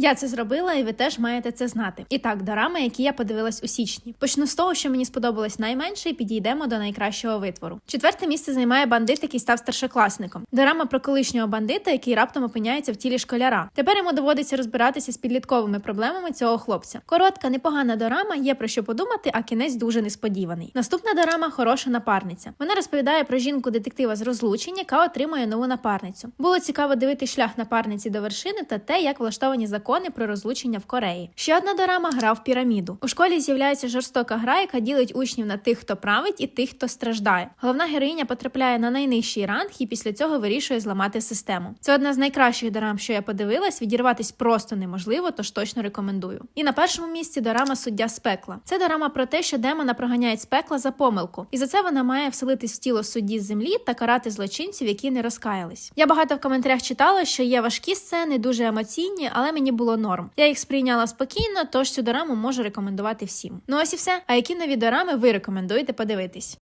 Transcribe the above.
Я це зробила, і ви теж маєте це знати. І так, дорами, які я подивилась у січні. Почну з того, що мені сподобалось найменше, і підійдемо до найкращого витвору. Четверте місце займає бандит, який став старшокласником. Дорама про колишнього бандита, який раптом опиняється в тілі школяра. Тепер йому доводиться розбиратися з підлітковими проблемами цього хлопця. Коротка, непогана дорама, є про що подумати, а кінець дуже несподіваний. Наступна дорама хороша напарниця. Вона розповідає про жінку детектива з розлучень, яка отримує нову напарницю. Було цікаво дивити шлях напарниці до вершини та те, як влаштовані закони про розлучення в Кореї. Ще одна дорама гра в піраміду. У школі з'являється жорстока гра, яка ділить учнів на тих, хто править, і тих, хто страждає. Головна героїня потрапляє на найнижчий ранг і після цього вирішує зламати систему. Це одна з найкращих дорам, що я подивилась. Відірватись просто неможливо, тож точно рекомендую. І на першому місці дорама суддя з пекла. Це дорама про те, що демона проганяють з пекла за помилку, і за це вона має вселитись в тіло судді з землі та карати злочинців, які не розкаялись. Я багато в коментарях читала, що є важкі сцени, дуже емоційні, але мені було норм. Я їх сприйняла спокійно, тож цю дораму можу рекомендувати всім. Ну ось і все. А які нові дорами ви рекомендуєте подивитись?